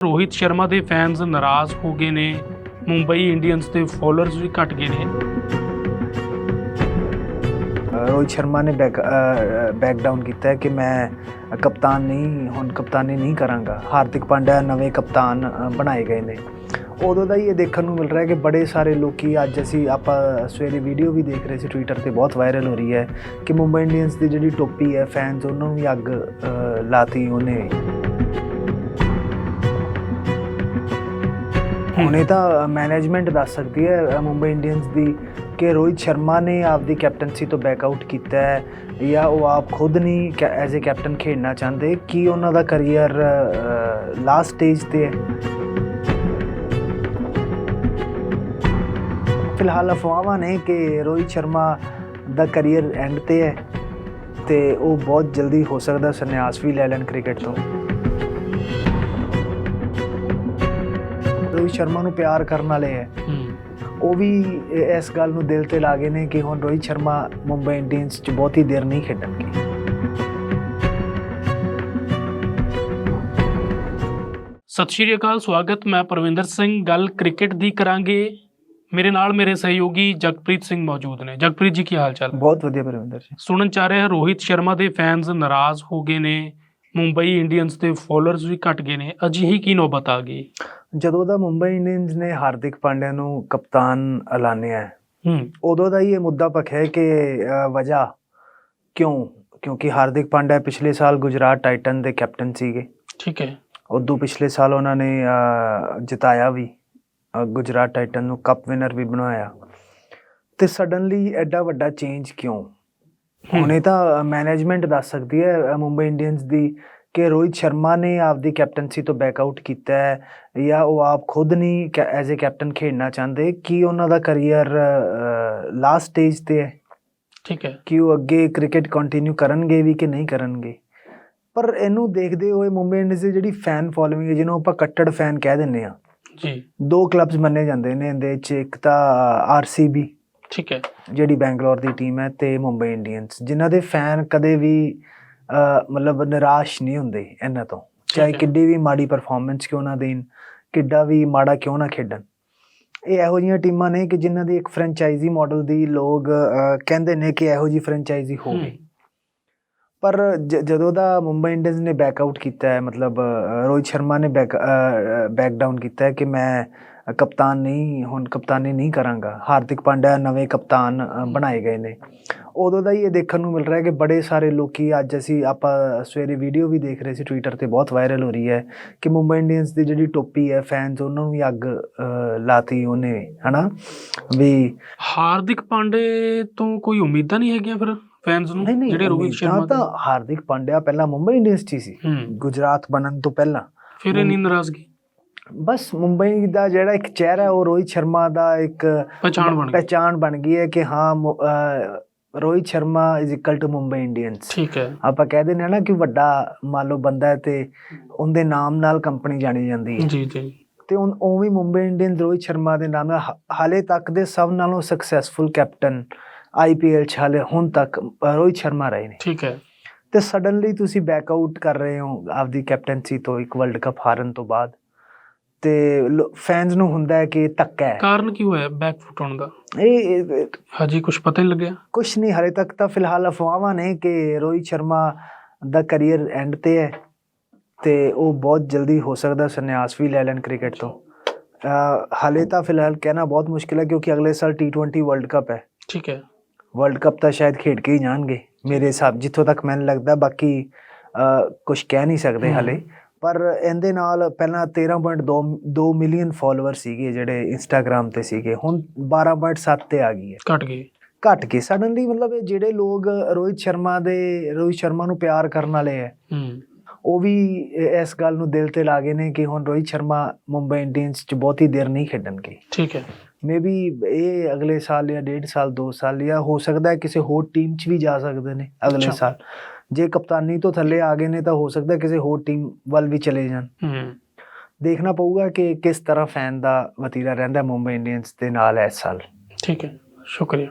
ਰੋਹਿਤ ਸ਼ਰਮਾ ਦੇ ਫੈਨਸ ਨਾਰਾਜ਼ ਹੋ ਗਏ ਨੇ। ਮੁੰਬਈ ਇੰਡੀਅਨਸ ਦੇ ਫਾਲੋਅਰਸ ਵੀ ਘਟ ਗਏ ਨੇ। ਰੋਹਿਤ ਸ਼ਰਮਾ ਨੇ ਬੈਕ ਬੈਕ ਡਾਊਨ ਕੀਤਾ ਹੈ ਕਿ ਮੈਂ ਕਪਤਾਨ ਨਹੀਂ ਹੁਣ ਕਪਤਾਨੀ ਨਹੀਂ ਕਰਾਂਗਾ। ਹਾਰਦਿਕ ਪਾਂਡਿਆ ਨਵੇਂ ਕਪਤਾਨ ਬਣਾਏ ਗਏ ਨੇ। ਉਦੋਂ ਦਾ ਹੀ ਇਹ ਦੇਖਣ ਨੂੰ ਮਿਲ ਰਿਹਾ ਹੈ ਕਿ ਬੜੇ ਸਾਰੇ ਲੋਕੀ ਅੱਜ ਅਸੀਂ ਆਪਾਂ ਸਵੇਰੇ ਵੀਡੀਓ ਵੀ ਦੇਖ ਰਹੇ ਸੀ ਟਵਿੱਟਰ ਤੇ ਬਹੁਤ ਵਾਇਰਲ ਹੋ ਰਹੀ ਹੈ ਕਿ ਮੁੰਬਈ ਇੰਡੀਅਨਸ ਦੀ ਜਿਹੜੀ ਟੋਪੀ ਹੈ ਫੈਨਸ ਉਹਨਾਂ ਨੂੰ ਵੀ ਅੱਗ ਅ, ਲਾਤੀ ਉਹਨੇ। ਹੁਣੇ ਤਾਂ ਮੈਨੇਜਮੈਂਟ ਦੱਸ ਸਕਦੀ ਹੈ ਮੁੰਬਈ ਇੰਡੀਅਨਸ ਦੀ ਕਿ ਰੋਹਿਤ ਸ਼ਰਮਾ ਨੇ ਆਪਦੀ ਕੈਪਟਨਸੀ ਤੋਂ ਬੈਕ ਆਊਟ ਕੀਤਾ ਹੈ, ਜਾਂ ਉਹ ਆਪ ਖੁਦ ਨਹੀਂ ਐਜ਼ ਅ ਕੈਪਟਨ ਖੇਡਣਾ ਚਾਹੁੰਦੇ, ਕੀ ਉਹਨਾਂ ਦਾ ਕੈਰੀਅਰ ਲਾਸਟ ਸਟੇਜ ਤੇ ਹੈ? ਫਿਲਹਾਲ ਅਫਵਾਹਾਂ ਨੇ ਕਿ ਰੋਹਿਤ ਸ਼ਰਮਾ ਦਾ ਕੈਰੀਅਰ ਐਂਡ ਤੇ ਹੈ, ਤੇ ਉਹ ਬਹੁਤ ਜਲਦੀ ਹੋ ਸਕਦਾ ਸੰਨਿਆਸ ਵੀ ਲੈ ਲੈਣ ਕ੍ਰਿਕਟ ਤੋਂ। ਰੋਹਿਤ ਸ਼ਰਮਾ ਨੂੰ ਪਿਆਰ ਕਰਨ ਵਾਲੇ ਹੈ। ਉਹ ਵੀ ਇਸ ਗੱਲ ਨੂੰ ਦਿਲ ਤੇ ਲਾ ਗਏ ਨੇ ਕਿ ਹੁਣ ਰੋਹਿਤ ਸ਼ਰਮਾ ਮੁੰਬਈ ਇੰਡੀਅਨਸ 'ਚ ਬਹੁਤੀ ਦੇਰ ਨਹੀਂ ਖੇਡਣਗੇ। ਸਤਿ ਸ਼੍ਰੀ ਅਕਾਲ ਸਵਾਗਤ। ਮੈਂ ਪ੍ਰਵਿੰਦਰ ਸਿੰਘ। ਗੱਲ ਕ੍ਰਿਕਟ ਦੀ ਕਰਾਂਗੇ। ਮੇਰੇ ਨਾਲ ਮੇਰੇ ਸਹਿਯੋਗੀ ਜਗਪ੍ਰੀਤ ਸਿੰਘ ਮੌਜੂਦ ਨੇ। ਜਗਪ੍ਰੀਤ ਜੀ ਕੀ ਹਾਲ ਚਾਲ? ਬਹੁਤ ਵਧੀਆ ਪਰਵਿੰਦਰ ਜੀ। ਸੁਣਨ ਚ ਆ ਰਿਹਾ ਰੋਹਿਤ ਸ਼ਰਮਾ ਦੇ ਫੈਨਸ ਨਾਰਾਜ਼ ਹੋ ਗਏ ਨੇ। ਮੁੰਬਈ ਇੰਡੀਅਨਸ ਦੇ ਫਾਲੋਅਰਸ ਵੀ ਘਟ ਗਏ ਨੇ। ਅਜਿਹੀ ਕੀ ਨੌਬਤ ਆ ਗਈ? ਜਦੋਂ ਦਾ ਮੁੰਬਈ ਇੰਡੀਅਨਸ ਨੇ ਹਾਰਦਿਕ ਪਾਂਡਿਆ ਨੂੰ ਕਪਤਾਨ ਐਲਾਨਿਆ ਹੈ ਉਦੋਂ ਦਾ ਹੀ ਇਹ ਮੁੱਦਾ ਪੱਖਿਆ ਹੈ ਕਿ ਵਜ੍ਹਾ ਕਿਉਂ? ਕਿਉਂਕਿ ਹਾਰਦਿਕ ਪਾਂਡਿਆ ਪਿਛਲੇ ਸਾਲ ਗੁਜਰਾਤ ਟਾਈਟਨ ਦੇ ਕੈਪਟਨ ਸੀਗੇ। ਠੀਕ ਹੈ। ਉਦੋਂ ਪਿਛਲੇ ਸਾਲ ਉਹਨਾਂ ਨੇ ਜਿਤਾਇਆ ਵੀ ਗੁਜਰਾਤ ਟਾਈਟਨ ਨੂੰ ਕੱਪ ਵਿਨਰ ਵੀ ਬਣਾਇਆ। ਤੇ ਸਡਨਲੀ ਐਡਾ ਵੱਡਾ ਚੇਂਜ ਕਿਉਂ। ਹੁਣੇ ਤਾਂ ਮੈਨੇਜਮੈਂਟ ਦੱਸ ਸਕਦੀ ਹੈ ਮੁੰਬਈ ਇੰਡੀਅਨਸ ਦੀ ਕਿ ਰੋਹਿਤ ਸ਼ਰਮਾ ਨੇ ਆਪਦੀ ਕੈਪਟਨਸੀ ਤੋਂ ਬੈਕ ਆਊਟ ਕੀਤਾ ਹੈ ਜਾਂ ਉਹ ਆਪ ਖੁਦ ਨਹੀਂ ਐਜ਼ ਅ ਕੈਪਟਨ ਖੇਡਣਾ ਚਾਹੁੰਦੇ? ਕੀ ਉਹਨਾਂ ਦਾ ਕੈਰੀਅਰ ਲਾਸਟ ਸਟੇਜ ਤੇ ਹੈ? ਠੀਕ ਹੈ। ਕਿ ਉਹ ਅੱਗੇ ਕ੍ਰਿਕਟ ਕੰਟੀਨਿਊ ਕਰਨਗੇ ਵੀ ਕਿ ਨਹੀਂ ਕਰਨਗੇ? ਪਰ ਇਹਨੂੰ ਦੇਖਦੇ ਹੋਏ ਮੁੰਬਈ ਇੰਡੀਅਨਸ ਦੀ ਜਿਹੜੀ ਫੈਨ ਫੋਲੋਇੰਗ ਹੈ ਜਿਹਨੂੰ ਆਪਾਂ ਕੱਟੜ ਫੈਨ ਕਹਿ ਦਿੰਨੇ ਆ ਜੀ। ਦੋ ਕਲੱਬਸ ਮੰਨੇ ਜਾਂਦੇ ਨੇ ਇਹਦੇ ਵਿੱਚ ਇੱਕ ਤਾਂ ਆਰਸੀਬੀ ਠੀਕ ਹੈ। ਜਿਹੜੀ ਬੈਂਗਲੌਰ ਦੀ ਟੀਮ ਹੈ ਤੇ ਮੁੰਬਈ ਇੰਡੀਅਨਸ ਜਿਨ੍ਹਾਂ ਦੇ ਫੈਨ ਕਦੇ ਵੀ ਮਤਲਬ ਨਿਰਾਸ਼ ਨਹੀਂ ਹੁੰਦੇ ਇਹਨਾਂ ਤੋਂ। ਚਾਹੇ ਹੈ। ਕਿੱਡੀ ਵੀ ਮਾੜੀ ਪਰਫਾਰਮੈਂਸ ਕਿਉਂ ਨਾ ਦੇਣ ਕਿੱਡਾ ਵੀ ਮਾੜਾ ਕਿਉਂ ਨਾ ਖੇਡਣ। ਇਹ ਇਹੋ ਜਿਹੀਆਂ ਟੀਮਾਂ ਨੇ ਕਿ ਜਿਨ੍ਹਾਂ ਦੀ ਇੱਕ ਫਰੈਂਚਾਈਜ਼ੀ ਮਾਡਲ ਦੀ ਲੋਕ ਕਹਿੰਦੇ ਨੇ ਕਿ ਇਹੋ ਜਿਹੀ ਫਰੈਂਚਾਈਜ਼ੀ ਹੋਵੇ। ਪਰ ਜ- ਜਦੋਂ ਦਾ ਮੁੰਬਈ ਇੰਡੀਅਨਸ ਨੇ ਬੈਕ ਆਊਟ ਕੀਤਾ ਹੈ ਮਤਲਬ ਰੋਹਿਤ ਸ਼ਰਮਾ ਨੇ ਬੈਕ ਬੈਕ ਡਾਊਨ ਕੀਤਾ ਹੈ ਕਿ ਮੈਂ ਕਪਤਾਨ ਨਹੀਂ ਹੁਣ ਕਪਤਾਨੀ ਨਹੀਂ ਕਰਾਂਗਾ। ਹਾਰਦਿਕ ਪਾਂਡਿਆ ਨਵੇਂ ਕਪਤਾਨ ਬਣਾਏ ਗਏ ਨੇ। ਉਦੋਂ ਦਾ ਹੀ ਇਹ ਦੇਖਣ ਨੂੰ ਮਿਲ ਰਿਹਾ ਹੈ ਕਿ ਬੜੇ ਸਾਰੇ ਲੋਕੀ ਅੱਜ ਅਸੀਂ ਆਪਾਂ ਸਵੇਰੇ ਵੀਡੀਓ ਵੀ ਦੇਖ ਰਹੇ ਸੀ ਟਵਿੱਟਰ ਤੇ ਬਹੁਤ ਵਾਇਰਲ ਹੋ ਰਹੀ ਹੈ ਕਿ ਮੁੰਬਈ ਇੰਡੀਅਨਸ ਦੀ ਜਿਹੜੀ ਟੋਪੀ ਹੈ ਫੈਨਸ ਉਹਨਾਂ ਨੂੰ ਵੀ ਅੱਗ ਲਾਤੀ ਉਹਨੇ ਹਨਾ? ਵੀ ਹਾਰਦਿਕ ਪਾਂਡੇ ਤੋਂ ਕੋਈ ਉਮੀਦਾਂ ਨਹੀਂ ਹੈਗੀਆਂ ਫਿਰ ਫੈਨਸ ਨੂੰ ਜਿਹੜੇ ਰੋਹਿਤ ਸ਼ਰਮਾ ਤਾਂ ਹਾਰਦਿਕ ਪਾਂਡਿਆ ਪਹਿਲਾਂ ਮੁੰਬਈ ਇੰਡੀਅਨਸ 'ਚ ਹੀ ਸੀ ਗੁਜਰਾਤ ਬਣਨ ਤੋਂ ਪਹਿਲਾਂ। ਫਿਰ ਇੰਨੀ ਨਾਰਾਜ਼ਗੀ? ਬਸ ਮੁੰਬਈ ਦਾ ਜਿਹੜਾ ਇੱਕ ਚਿਹਰਾ ਹੈ ਉਹ ਰੋਹਿਤ ਸ਼ਰਮਾ ਦਾ ਇੱਕ ਪਛਾਣ ਬਣ ਗਈ। ਪਹਿਚਾਣ ਬਣ ਗਈ ਹੈ ਕਿ ਹਾਂ Rohit Sharma is equal to Mumbai Indians ਠੀਕ ਹੈ। ਆਪਾਂ ਕਹਿ ਦਿੰਦੇ ਹਾਂ ਨਾ ਕਿ ਵੱਡਾ ਮੰਨ ਲਓ ਬੰਦਾ ਹੈ ਤੇ ਉਹਦੇ ਨਾਮ ਨਾਲ ਕੰਪਨੀ ਜਾਣੀ ਜਾਂਦੀ ਹੈ। ਜੀ ਜੀ। ਤੇ ਉਨ- ਉਵੇਂ ਮੁੰਬਈ ਇੰਡੀਅਨਸ ਰੋਹਿਤ ਸ਼ਰਮਾ ਦੇ ਨਾਮ ਨਾਲ। ਹਾਲੇ ਤੱਕ ਦੇ ਸਭ ਨਾਲੋਂ ਸਕਸੈਸਫੁਲ ਕੈਪਟਨ ਆਈਪੀਐਲ ਹਾਲੇ ਹੁਣ ਤੱਕ ਰੋਹਿਤ ਸ਼ਰਮਾ ਰਹੇ ਨੇ। ਠੀਕ ਹੈ। ਤੇ ਸਡਨਲੀ ਤੁਸੀਂ ਬੈਕ ਆਊਟ ਕਰ ਰਹੇ ਹੋ ਆਪਦੀ ਕੈਪਟਨਸੀ ਤੋਂ ਇੱਕ ਵਰਲਡ ਕੱਪ ਹਾਰਨ ਤੋਂ ਬਾਅਦ। ਤੇ ਫੈਨਸ ਨੂੰ ਹੁੰਦਾ ਹੈ ਕਿ ਧੱਕਾ ਹੈ। ਕਾਰਨ ਕੀ ਹੋਇਆ ਬੈਕ ਫੁੱਟ ਹੋਣ ਦਾ? ਇਹ ਹਜੇ ਕੁਝ ਪਤਾ ਨਹੀਂ ਲੱਗਿਆ। ਕੁਝ ਨਹੀਂ ਹਲੇ ਤੱਕ ਤਾਂ ਫਿਲਹਾਲ ਅਫਵਾਹਾਂ ਨੇ ਕਿ ਰੋਹਿਤ ਸ਼ਰਮਾ ਦਾ ਕੈਰੀਅਰ ਐਂਡ ਤੇ ਹੈ ਤੇ ਉਹ ਬਹੁਤ ਜਲਦੀ ਹੋ ਸਕਦਾ ਸੰਨਿਆਸ ਵੀ ਲੈ ਲੈਣ ਕ੍ਰਿਕਟ ਤੋਂ। ਹਾਲੇ ਤਾਂ ਫਿਲਹਾਲ ਕਹਿਣਾ ਬਹੁਤ ਮੁਸ਼ਕਿਲ ਹੈ ਕਿਉਂਕਿ ਅਗਲੇ ਸਾਲ T20 ਵਰਲਡ ਕੱਪ ਹੈ। ਠੀਕ ਹੈ। ਵਰਲਡ ਕੱਪ ਤਾਂ ਸ਼ਾਇਦ ਖੇਡ ਕੇ ਹੀ ਜਾਣਗੇ। ਮੇਰੇ ਹਿਸਾਬ ਜਿੱਥੋਂ ਤੱਕ ਮੈਨੂੰ ਲੱਗਦਾ ਬਾਕੀ ਕੁਝ ਕਹਿ ਨਹੀਂ ਸਕਦੇ। ਹਲੇ। ਪਰ ਇਹਦੇ ਨਾਲ ਪਹਿਲਾਂ 13.2 2 ਮਿਲੀਅਨ ਫਾਲੋਅਰ ਸੀਗੇ ਜਿਹੜੇ ਇੰਸਟਾਗ੍ਰam ਤੇ ਸੀਗੇ ਹੁਣ 12.7 ਤੇ ਆ ਗਈ ਹੈ। ਘਟ ਗਈ ਘਟ ਕੇ ਸਡਨਲੀ ਮਤਲਬ ਇਹ ਜਿਹੜੇ ਲੋਕ ਰੋਹਿਤ ਸ਼ਰਮਾ ਦੇ ਰੋਹਿਤ ਸ਼ਰਮਾ ਨੂੰ ਪਿਆਰ ਕਰਨ ਵਾਲੇ ਹੈ ਉਹ ਵੀ ਇਸ ਗੱਲ ਨੂੰ ਦਿਲ ਤੇ ਲਾ ਗਏ ਨੇ ਕਿ ਹੁਣ ਰੋਹਿਤ ਸ਼ਰਮਾ ਮੁੰਬਈ ਇੰਡੀਅਨਸ 'ਚ ਬਹੁਤੀ ਦੇਰ ਨਹੀਂ ਖੇਡਣਗੇ। ਠੀਕ ਹੈ। ਮੇਬੀ ਇਹ ਅਗਲੇ ਸਾਲ ਜਾਂ ਡੇਢ ਸਾਲ 2 ਸਾਲ ਜਾਂ ਹੋ ਸਕਦਾ ਹੈ ਕਿਸੇ ਹੋਰ ਟੀਮ 'ਚ ਵੀ ਜਾ ਸਕਦੇ ਨੇ ਅਗਲੇ। ਸਾਲ। ਜੇ ਕਪਤਾਨੀ ਤੋਂ ਥੱਲੇ ਆ ਗਏ ਨੇ ਤਾਂ ਹੋ ਸਕਦਾ ਕਿਸੇ ਹੋਰ ਟੀਮ ਵੱਲ ਵੀ ਚਲੇ ਜਾਣ। ਹੂੰ। ਦੇਖਣਾ ਪਊਗਾ ਕਿ ਕਿਸ ਤਰ੍ਹਾਂ ਫੈਨ ਦਾ ਵਤੀਰਾ ਰਹਿੰਦਾ ਮੁੰਬਈ ਇੰਡੀਅਨਸ ਦੇ ਨਾਲ ਇਸ ਸਾਲ। ਠੀਕ ਹੈ। ਸ਼ੁਕਰੀਆ।